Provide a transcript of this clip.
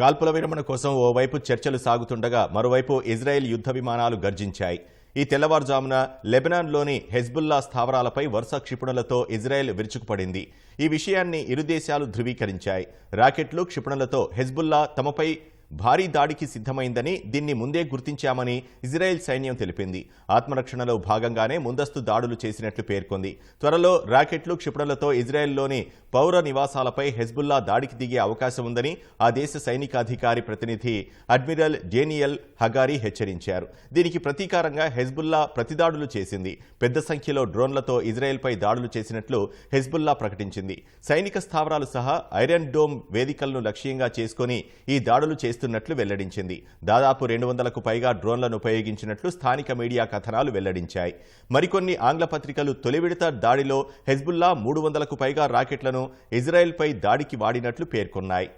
కాల్పుల విరమణ కోసం ఓవైపు చర్చలు సాగుతుండగా మరోవైపు ఇజ్రాయెల్ యుద్ధ విమానాలు గర్జించాయి. ఈ తెల్లవారుజామున లెబనాన్లోని హెజ్బుల్లా స్థావరాలపై వరుస క్షిపణులతో ఇజ్రాయెల్ విరుచుకుపడింది. ఈ విషయాన్ని ఇరు దేశాలు ధృవీకరించాయి. రాకెట్లు క్షిపణులతో హెజ్బుల్లా తమపై భారీ దాడికి సిద్ధమైందని దీన్ని ముందే గుర్తించామని ఇజ్రాయెల్ సైన్యం తెలిపింది. ఆత్మరక్షణలో భాగంగానే ముందస్తు దాడులు చేసినట్లు పేర్కొంది. త్వరలో రాకెట్లు క్షిపణులతో ఇజ్రాయెల్లోని పౌర నివాసాలపై హెజ్బుల్లా దాడికి దిగే అవకాశం ఉందని ఆ దేశ సైనికాధికారి ప్రతినిధి అడ్మిరల్ జేనియల్ హగారీ హెచ్చరించారు. దీనికి ప్రతీకారంగా హెజ్బుల్లా ప్రతిదాడులు చేసింది. పెద్ద సంఖ్యలో డ్రోన్లతో ఇజ్రాయెల్పై దాడులు చేసినట్లు హెజ్బుల్లా ప్రకటించింది. సైనిక స్థావరాలు సహా ఐరన్ డోమ్ వేదికలను లక్ష్యంగా చేసుకొని ఈ దాడులు చేస్తున్నట్లు వెల్లడించింది. దాదాపు రెండు వందలకు పైగా డ్రోన్లను ఉపయోగించినట్లు స్థానిక మీడియా కథనాలు వెల్లడించాయి. మరికొన్ని ఆంగ్ల పత్రికలు తొలి విడత దాడిలో హెజ్బుల్లా మూడు వందలకు పైగా రాకెట్లను ఇజ్రాయెల్పై దాడికి వాడినట్లు పేర్కొన్నాయి.